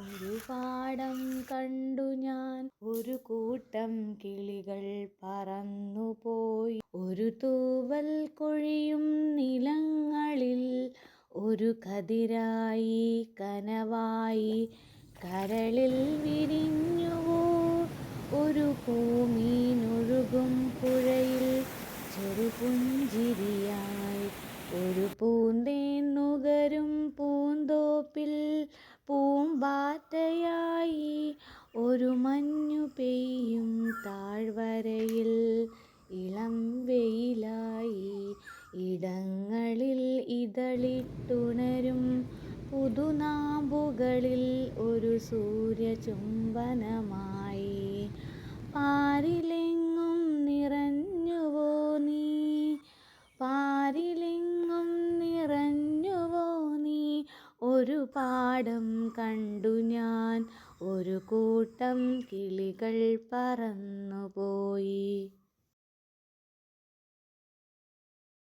ഒരു പാടം കണ്ടു ഞാൻ. ഒരു കൂട്ടം കിളികൾ പറന്നുപോയി. ഒരു തൂവൽ കൊഴിയും നിലങ്ങളിൽ. ഒരു കതിരായി കനവായി. കരളിൽ വിരിഞ്ഞുവോ? ഒരു പൂമീനൊഴുകും പുഴയിൽ. ചെറുപുഞ്ചിരിയായി. ഒരു പൂന്തേൻ പൂമ്പാറ്റയായി ഒരു മഞ്ഞു പെയ്യും താഴ്വരയിൽ. ഇളം വെയിലായി ഇടങ്ങളിൽ ഇതളിട്ടുണരും പുതുനാമ്പുകളിൽ ഒരു സൂര്യചുംബനമായി ഒരു പാടം കണ്ടു ഞാൻ. ഒരു കൂട്ടം കിളികൾ പറന്നുപോയി.